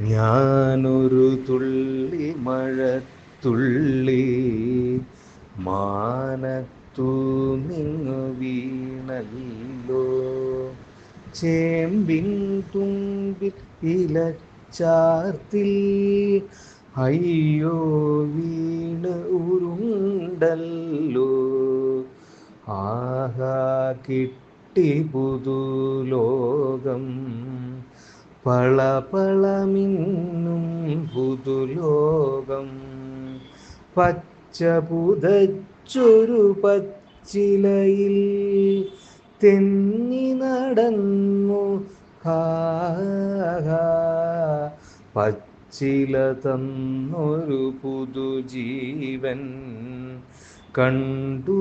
ഞാനൊരു തുള്ളി മഴ തുള്ളി മാനത്തു നിന്നു വീണല്ലോ. ചേമ്പിൻ തുമ്പിൽ ഇലച്ചാർത്തിൽ അയ്യോ വീണ് ഉരുണ്ടല്ലോ. ആഹാ കിട്ടി പുതുലോകം പളപളമിന്നും പുതുലോകം പച്ച പുതച്ചൊരു പച്ചിലയിൽ തെന്നി നടന്നു പച്ചില തന്നൊരു പുതുജീവൻ കണ്ടു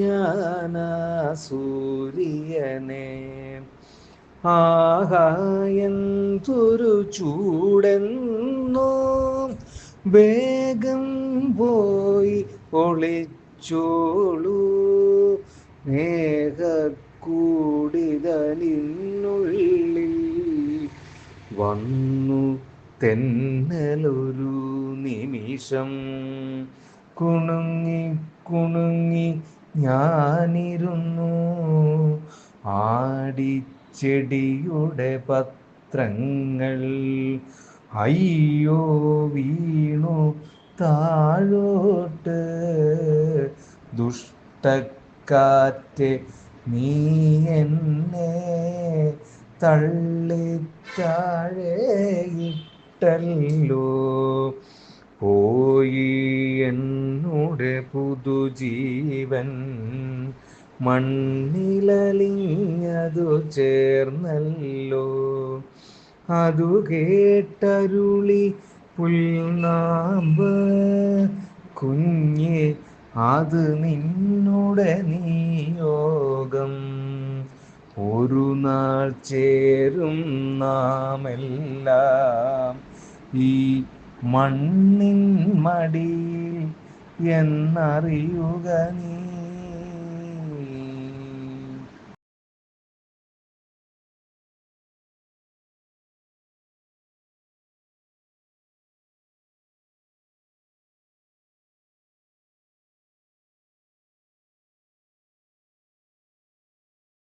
ഞാനാ സൂര്യനെ. ആഹായന്തൊരു ചൂടെന്നോ. വേഗം പോയി ഒളിച്ചോളൂ. മേഘക്കൂടിതലിനുള്ളിൽ വന്നു തെന്നലൊരു നിമിഷം. കുണുങ്ങി കുണുങ്ങി ഞാനിരുന്നു. ആടിച്ചെടിയുടെ പത്രങ്ങൾ. അയ്യോ വീണു താഴോട്ട്. ദുഷ്ടക്കാറ്റ് നീ എന്നെ തള്ളി താഴെ ഇട്ടല്ലോ. പോയി എന്നുടെ പുതുജീവൻ മണ്ണിലലിഞ്ഞതു ചേർന്നല്ലോ. അതു കേട്ടരുളി പുൽനാമ്പ് കുഞ്ഞെ അത് നിന്നുടെ നിയോഗം. ഒരു നാൾ ചേരും നാമെല്ലാം ഈ മണ്ണിൻ മടിയിൽ എന്നറിയുക നീ.